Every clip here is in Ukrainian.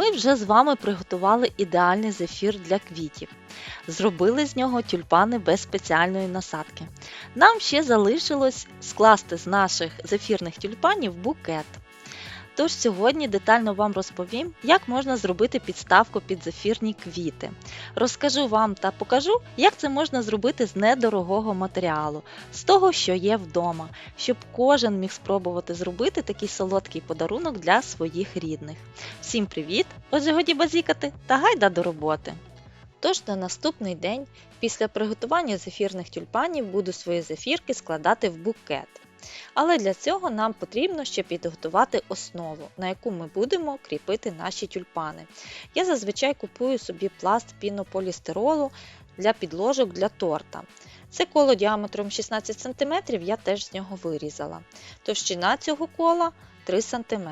Ми вже з вами приготували ідеальний зефір для квітів. Зробили з нього тюльпани без спеціальної насадки. Нам ще залишилось скласти з наших зефірних тюльпанів букет. Тож сьогодні детально вам розповім, як можна зробити підставку під зефірні квіти. Розкажу вам та покажу, як це можна зробити з недорогого матеріалу, з того, що є вдома, щоб кожен міг спробувати зробити такий солодкий подарунок для своїх рідних. Всім привіт! Отже, годі базікати та гайда до роботи! Тож на наступний день, після приготування зефірних тюльпанів, буду свої зефірки складати в букет. Але для цього нам потрібно ще підготувати основу, на яку ми будемо кріпити наші тюльпани. Я зазвичай купую собі пласт пінополістиролу для підложок для торта. Це коло діаметром 16 см я теж з нього вирізала. Товщина цього кола 3 см.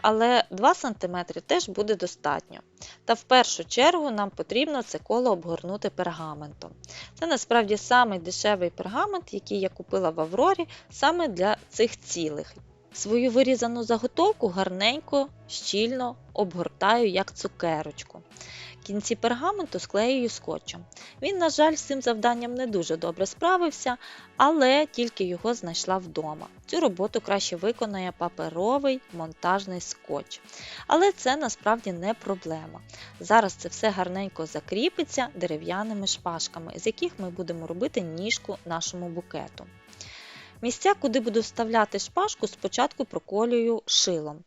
Але 2 см теж буде достатньо. Та в першу чергу нам потрібно це коло обгорнути пергаментом. Це насправді самий дешевий пергамент, який я купила в Аврорі саме для цих цілих. Свою вирізану заготовку гарненько, щільно обгортаю як цукерочку. Кінці пергаменту склеюю скотчем. Він, на жаль, з цим завданням не дуже добре справився, але тільки його знайшла вдома. Цю роботу краще виконає паперовий монтажний скотч. Але це насправді не проблема. Зараз це все гарненько закріпиться дерев'яними шпажками, з яких ми будемо робити ніжку нашому букету. Місця, куди буду вставляти шпажку, спочатку проколюю шилом.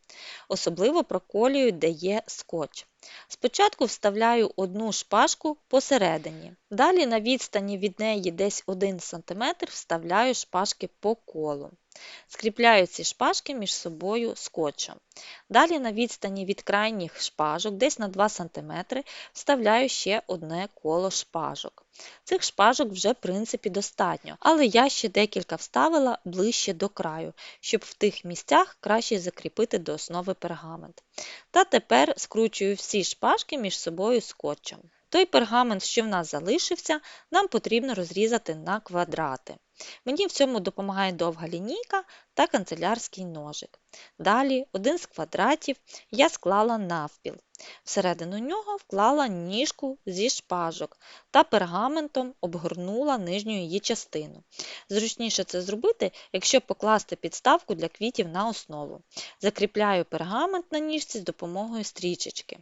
Особливо проколюю, де є скотч. Спочатку вставляю одну шпажку посередині. Далі на відстані від неї десь 1 см вставляю шпажки по колу. Скріпляю ці шпажки між собою скотчем. Далі на відстані від крайніх шпажок, десь на 2 см, вставляю ще одне коло шпажок. Цих шпажок вже в принципі достатньо, але я ще декілька вставила ближче до краю, щоб в тих місцях краще закріпити до основи пергамент. Та тепер скручую всі шпажки між собою скотчем. Той пергамент, що в нас залишився, нам потрібно розрізати на квадрати. Мені в цьому допомагає довга лінійка та канцелярський ножик. Далі один з квадратів я склала навпіл. Всередину нього вклала ніжку зі шпажок та пергаментом обгорнула нижню її частину. Зручніше це зробити, якщо покласти підставку для квітів на основу. Закріпляю пергамент на ніжці з допомогою стрічечки.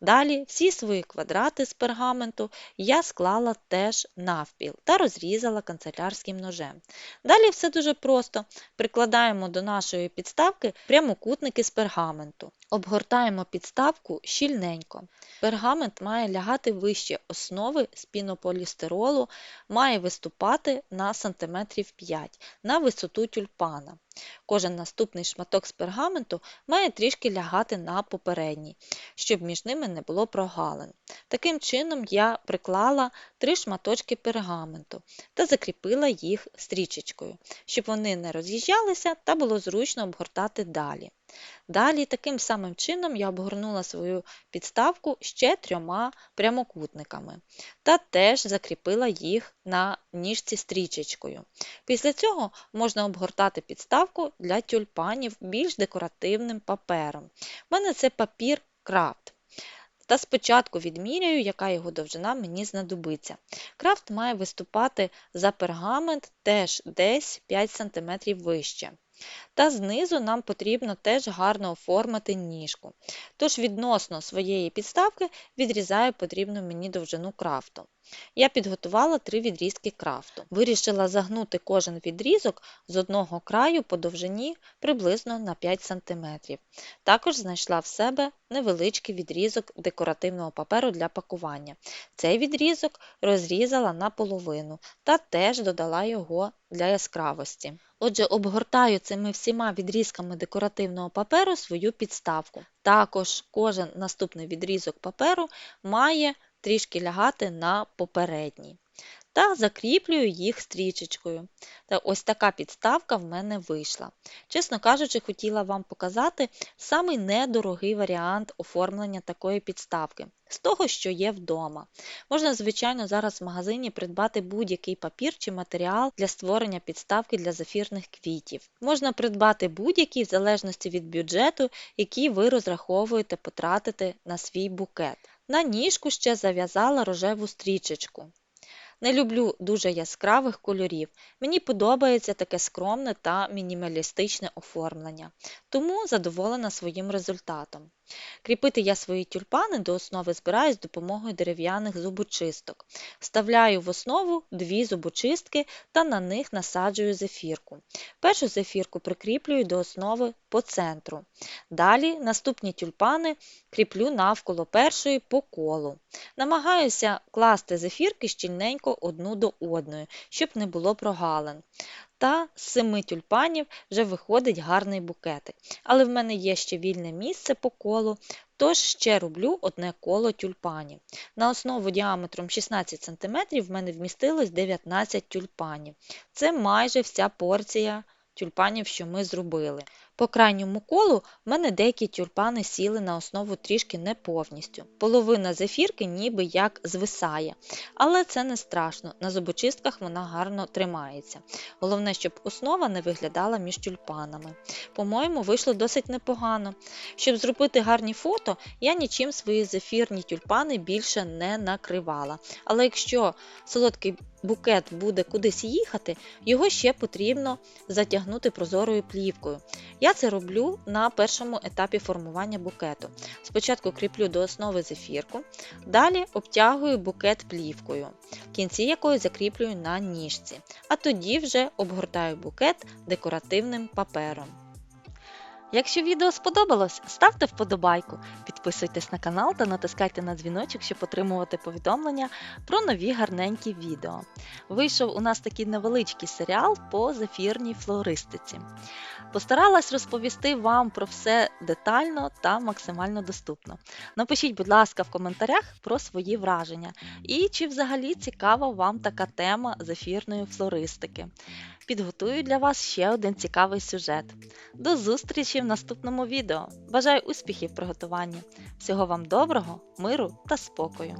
Далі всі свої квадрати з пергаменту я склала теж навпіл та розрізала канцелярським ножем. Далі все дуже просто. Прикладаємо до нашої підставки прямокутники з пергаменту. Обгортаємо підставку щільненько. Пергамент має лягати вище основи з пінополістиролу, має виступати на сантиметрів 5 на висоту тюльпана. Кожен наступний шматок з пергаменту має трішки лягати на попередній, щоб між ними не було прогалин. Таким чином я приклала три шматочки пергаменту та закріпила їх стрічечкою, щоб вони не роз'їжджалися та було зручно обгортати далі. Далі таким самим чином я обгорнула свою підставку ще трьома прямокутниками та теж закріпила їх на ніжці стрічечкою. Після цього можна обгортати підставку для тюльпанів більш декоративним папером. У мене це папір крафт. Та спочатку відміряю, яка його довжина мені знадобиться. Крафт має виступати за пергамент теж десь 5 см вище. Та знизу нам потрібно теж гарно оформити ніжку. Тож відносно своєї підставки відрізаю потрібну мені довжину крафту. Я підготувала три відрізки крафту. Вирішила загнути кожен відрізок з одного краю по довжині приблизно на 5 см. Також знайшла в себе невеличкий відрізок декоративного паперу для пакування. Цей відрізок розрізала наполовину та теж додала його для яскравості. Отже, обгортаю цими всіма відрізками декоративного паперу свою підставку. Також кожен наступний відрізок паперу має трішки лягати на попередній. Та закріплюю їх стрічечкою. Та ось така підставка в мене вийшла. Чесно кажучи, хотіла вам показати самий недорогий варіант оформлення такої підставки з того, що є вдома. Можна, звичайно, зараз в магазині придбати будь-який папір чи матеріал для створення підставки для зефірних квітів. Можна придбати будь-який в залежності від бюджету, який ви розраховуєте потратити на свій букет. На ніжку ще зав'язала рожеву стрічечку. Не люблю дуже яскравих кольорів. Мені подобається таке скромне та мінімалістичне оформлення, тому задоволена своїм результатом. Кріпити я свої тюльпани до основи збираю з допомогою дерев'яних зубочисток. Вставляю в основу дві зубочистки та на них насаджую зефірку. Першу зефірку прикріплюю до основи по центру. Далі наступні тюльпани кріплю навколо першої по колу. Намагаюся класти зефірки щільненько одну до одної, щоб не було прогалин. Та з семи тюльпанів вже виходить гарний букетик. Але в мене є ще вільне місце по колу, тож ще роблю одне коло тюльпанів. На основу діаметром 16 см в мене вмістилось 19 тюльпанів. Це майже вся порція тюльпанів, що ми зробили. По крайньому колу в мене деякі тюльпани сіли на основу трішки не повністю. Половина зефірки ніби як звисає, але це не страшно, на зубочистках вона гарно тримається. Головне, щоб основа не виглядала між тюльпанами. По-моєму, вийшло досить непогано. Щоб зробити гарні фото, я нічим свої зефірні тюльпани більше не накривала. Але якщо солодкий букет буде кудись їхати, його ще потрібно затягнути прозорою плівкою. Я це роблю на першому етапі формування букету. Спочатку кріплю до основи зефірку, далі обтягую букет плівкою, в кінці якої закріплюю на ніжці, а тоді вже обгортаю букет декоративним папером. Якщо відео сподобалось, ставте вподобайку, підписуйтесь на канал та натискайте на дзвіночок, щоб отримувати повідомлення про нові гарненькі відео. Вийшов у нас такий невеличкий серіал по зефірній флористиці. Постаралась розповісти вам про все детально та максимально доступно. Напишіть, будь ласка, в коментарях про свої враження і чи взагалі цікава вам така тема зефірної флористики. Підготую для вас ще один цікавий сюжет. До зустрічі в наступному відео. Бажаю успіхів при готуванні. Всього вам доброго, миру та спокою!